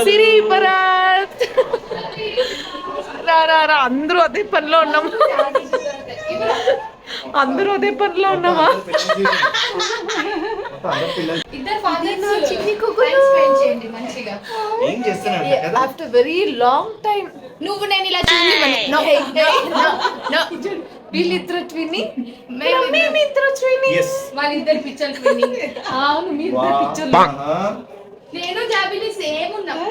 సిరి పరాత్ రా రా రా అందరూ అదే పనిలో ఉన్నాం అందరూ అదే పనిలో ఉన్నామా? మొత్తం అందరు పిల్లలు ఏం చేస్తున్నారు? కదా ఆఫ్టర్ వెరీ లాంగ్ టైం నువ్వు నేను ఇలా చూడలేదు వీళ్ళిద్దరు ట్విని మేమిద్దరు ట్విని వాళ్ళిద్దరు పిచ్చర్ ట్విని అవును మీ ఇద్దరు పిక్చర్ నేను జాబిలి సేమ్ ఉన్నాం. Oh,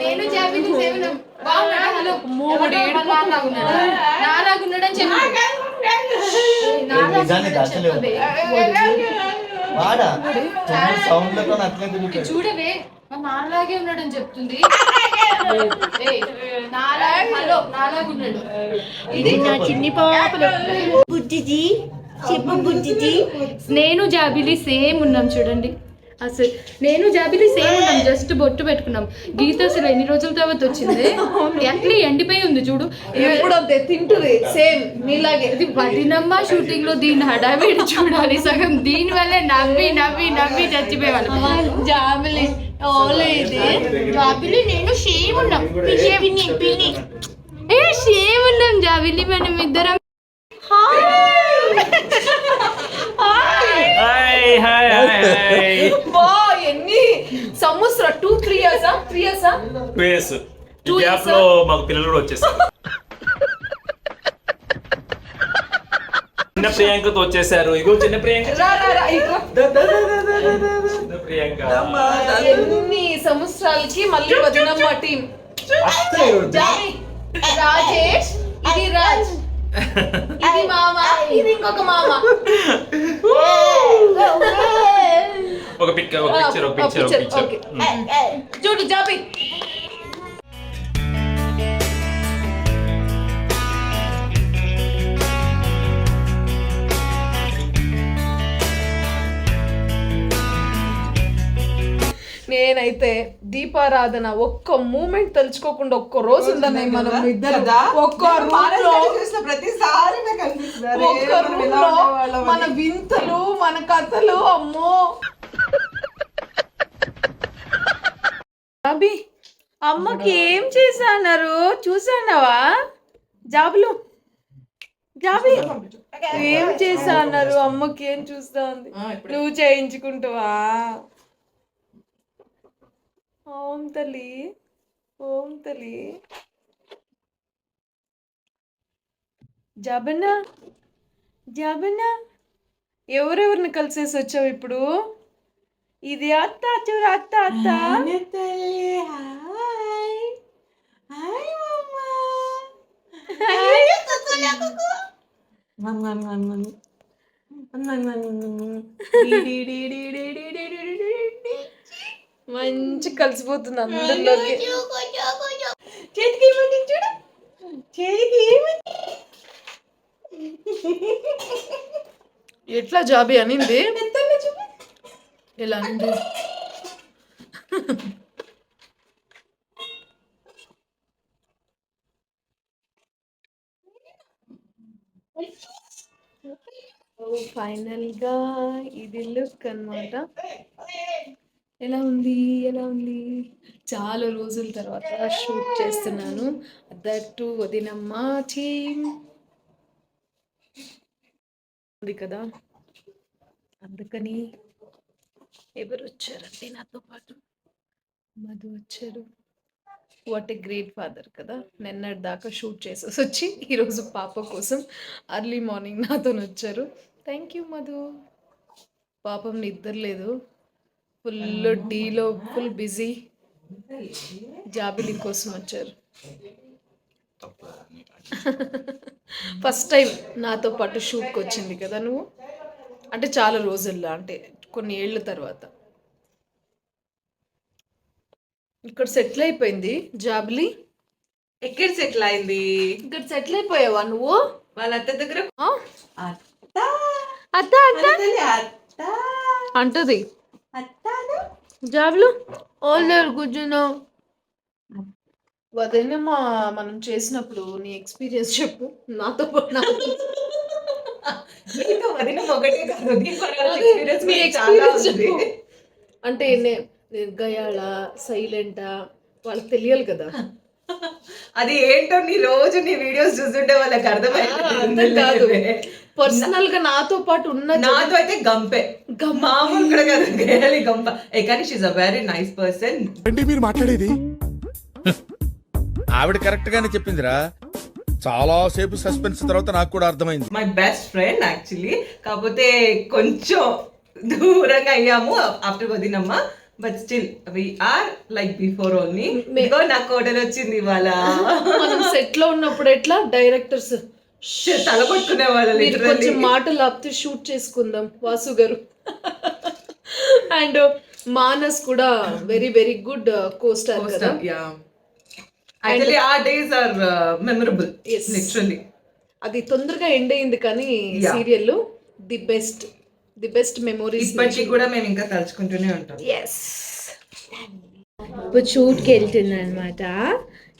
నేను జాబిలి సేమ్ ఉన్నాం. బాగున్నాడా? హలో. మూడేడు బాగున్నాడా నాలాగున్నాడని చెప్పి. నిజాన్ని దాచలేవు వాడా? సౌండ్లతో అట్లే తిరుగుతాడు. చూడవే. మా నాలాగే ఉన్నాడని చెప్తుంది. ఏయ్, నాలాగా హలో నాలాగా ఉన్నాడు. ఇది నా చిన్ని బుజ్జిజీ చెప్పు బుజ్జిజీ నేను జాబిలి సేమ్ ఉన్నాం చూడండి. అసలు నేను జాబిలి సేమ్ ఉన్నాం జస్ట్ బొట్టు పెట్టుకున్నాం. గీత అసలు ఎన్ని రోజుల తర్వాత వచ్చింది? ఎట్లా ఎండిపోయి ఉంది చూడు. ఎప్పుడు అంతే తింటుంది సేమ్ నీలాగే. ఇది వదినమ్మ షూటింగ్లో దీని హడావిడి చూడాలి సగం దీని వల్లే నవ్వి నవ్వి నవ్వి చచ్చిపోయేవాళ్ళు. జాబిలి ఓలేదు జాబిలి నేను షేమ్ ఉన్నాం. పిన్ని ఏ షేమ్ ఉన్నాం జాబిలి మనం ఇద్దరం. సంవత్సరం టూ త్రీ ఇయర్సా త్రీ ఇయర్సా టూ ఇయర్స్ Two గ్యాప్లో మాకు పిల్లలు కూడా వచ్చేసారు. చిన్న ప్రియాంకతో వచ్చేసారు. ఇగో చిన్న ప్రియాంక. రా రా రా ఇట్రా. చిన్న ప్రియాంక. ఎన్ని సంవత్సరాలకి మళ్ళీ వదినమ్మ టీం? రాజేష్ ఇది రాజ్. ఇది మామ ఇది ఇంకొక మామ. ఒక పిక్ ఒక పిక్చర్ ఒక పిక్చర్ ఒక picture, పిక్చర్. చూడు జాబి నేనైతే దీపారాధన ఒక్క మూమెంట్ తలుచుకోకుండా ఒక్క రోజు ఉందన్న మనం ఇద్దరు. ఒక్క ప్రతిసారి ఒక్క మనం. వింతలు మన కథలు అమ్మో. అభి అమ్మకి ఏం చేశాన్నారు చూసానవా జాబులు. జాబి ఏం చేసా అన్నారు అమ్మకి ఏం చూస్తా ఉంది. నువ్వు చేయించుకుంటావా? ఓం తల్లి ఓం తల్లి జబనా జబనా ఎవరెవరిని కలిసేసి వచ్చావు ఇప్పుడు? ఇది అత్త చూడు అత్త అత్త మంచి కలిసిపోతుంది అందరిలో చేతికి ఏమండి చూడు చేతికి ఏమండి ఎట్లా జాబీ అనింది చూపి ఇలా ఫైనల్గా ఇది లుక్ అన్నమాట. ఎలా ఉంది? ఎలా ఉంది? చాలా రోజుల తర్వాత షూట్ చేస్తున్నాను. దట్టు వదినమ్మ టీమ్ ఉంది కదా? అందుకని ఎవరు వచ్చారండి నాతో పాటు? మధు వచ్చారు. వాట్ ఏ గ్రేట్ ఫాదర్ కదా. నిన్నటి దాకా షూట్ చేసేసి వచ్చి ఈరోజు పాప కోసం అర్లీ మార్నింగ్ నాతో వచ్చారు. Thank you Madhu. పాపం నిద్ర లేదు. ఫుల్ డీలో ఫుల్ బిజీ జాబిలి కోసం వచ్చారు. ఫస్ట్ టైం నాతో పాటు షూట్కి వచ్చింది కదా నువ్వు? అంటే చాలా రోజుల్లో అంటే కొన్ని ఏళ్ళ తర్వాత. ఇక్కడ సెటిల్ అయిపోయింది జాబ్లీ. ఎక్కడ సెటిల్ అయింది? ఇక్కడ సెటిల్ అయిపోయావా నువ్వు? వాళ్ళ అత్త దగ్గర? అత్త? అత్త అత్త? అంటది. జాబ్లు? ఓలేరు కూర్చున్నావు. వదిన మనం చేసినప్పుడు నీ ఎక్స్పీరియన్స్ చెప్పు. నాతో పాటు వదిన ఒకటే కాదు. మీ. అంటే నే- నేను గయాళ సైలెంటా వాళ్ళకి తెలియాలి కదా. అది ఏంటో నీ రోజు నీ వీడియోస్ చూస్తుంటే వాళ్ళకి అంతే కాదు. అర్థమైంది పర్సనల్గా నాతో పాటు ఉన్న నాతో అయితే గంపే. మామూలు కూడా కాదు. గేయాలి గంప. ఏ కానీ she's a very nice person ఏంటి మీరు మాట్లాడేది. ఆవిడ కరెక్ట్ గానే చెప్పిందిరా. చాలా సేపు సస్పెన్స్ తర్వాత నాకు కూడా అర్థమైంది. మై బెస్ట్ ఫ్రెండ్ యాక్చువల్లీ కాకపోతే కొంచెం దూరంగా అయ్యాము ఆఫ్టర్ వదినమ్మ. But still we are like before only ఇదిగో నాకు కోటలు వచ్చింది ఇవాళ. మనం సెట్లో ఉన్నప్పుడు ఎట్లా? డైరెక్టర్స్ తల పట్టుకునే వాళ్ళు మీరు కొంచెం మాటలు ఆపితే షూట్ చేసుకుందాం వాసు గారు. అండ్ మానస్ కూడా వెరీ వెరీ గుడ్ కోస్టార్ కదా. యాక్చువల్లీ ఆ డేస్ ఆర్ మెమరబుల్. లిటరల్లీ అది తొందరగా ఎండ్ అయింది కానీ. Serial the best the best memories ఇప్పటికీ కూడా మేము ఇంకా తలుచుకుంటూనే ఉంటాం. ఎస్ ఇప్పుడు షూట్కి వెళ్తుంది అనమాట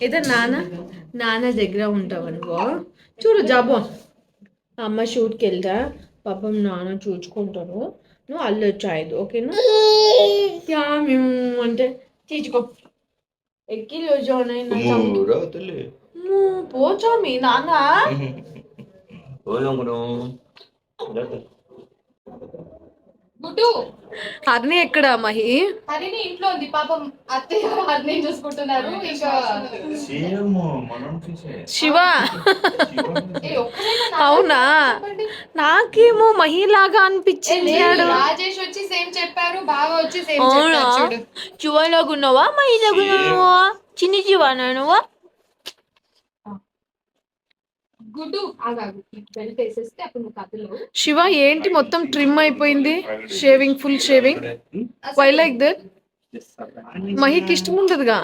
ఏదో నాన్న నాన్న దగ్గర ఉంటావు అనుకో చూడు జాబో. అమ్మ షూట్కి వెళ్తా. పాపం నాన్న చూసుకుంటారు నువ్వు అల్లొచ్చాయదు ఓకేనా? యా మేము అంటే తీసుకో ఎక్కి పోచా మీ నాన్న. గుడ్డు హర్ని ఎక్కడ మహి? హరిని ఇంట్లో ఉంది. పాపం అత్తయ్య హరిని చూసుకుంటున్నారు. శివ. ఏ, ఒక్కడైనా నా అవునా. నాకేమో మహిలాగా అనిపించింది. రాజేష్ వచ్చి సేమ్ చెప్పారు బావ వచ్చి సేమ్ అవునా? చెప్పారు శివలాగున్నావా? మహిళగున్నావా? చిన్ని శివానా నువ్వా? గుడ్డు బెల్ట్ వేసేస్తే అప్పుడు కథలు శివ ఏంటి మొత్తం ట్రిమ్ అయిపోయింది? Shaving full shaving why like that మహికి ఇష్టం ఉండదుగా?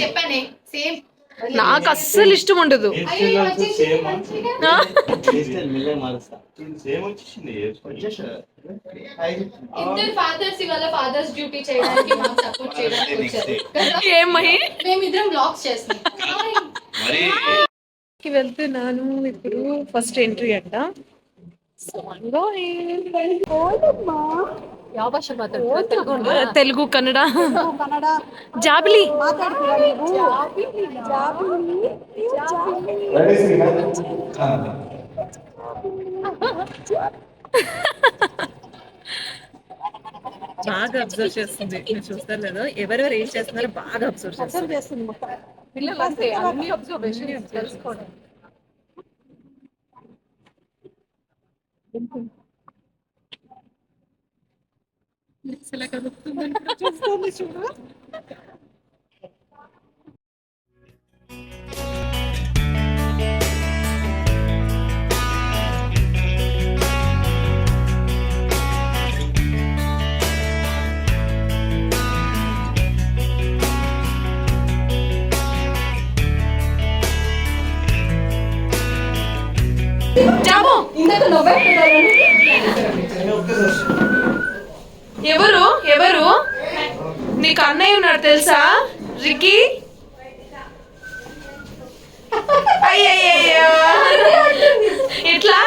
చెప్పానే సేమ్. నాకు అస్సలు ఇష్టం ఉండదు. అయ్యో వచ్చేసింది మంచిగా. ఆ? ఇద్దరు ఫాదర్స్ ఇవాళ ఫాదర్స్ డ్యూటీ చేయడానికి మాకు సపోర్ట్ చేయడానికి వచ్చారు. కదా? ఏం మహి? మేమిద్దరం బ్లాగ్స్ చేస్తున్నాం. కి వెళ్తున్నాను. ఇప్పుడు ఫస్ట్ ఎంట్రీ అంట. తెలుగు కన్నడ. జాబిలి. బాగా అబ్జర్వ్ చేస్తుంది. చూస్తారు లేదో ఎవరెవరు ఏం చేస్తున్నారో బాగా అబ్జర్వ్ చేస్తుంది. పిల్లలు అంతే అన్ని అబ్జర్వేషన్ తెలుసుకోండి చూస్తుంది చూడు. నీకు అన్నయ్య ఉన్నాడు తెలుసా? రికీ? అయ్యయ్యో ఇట్లా?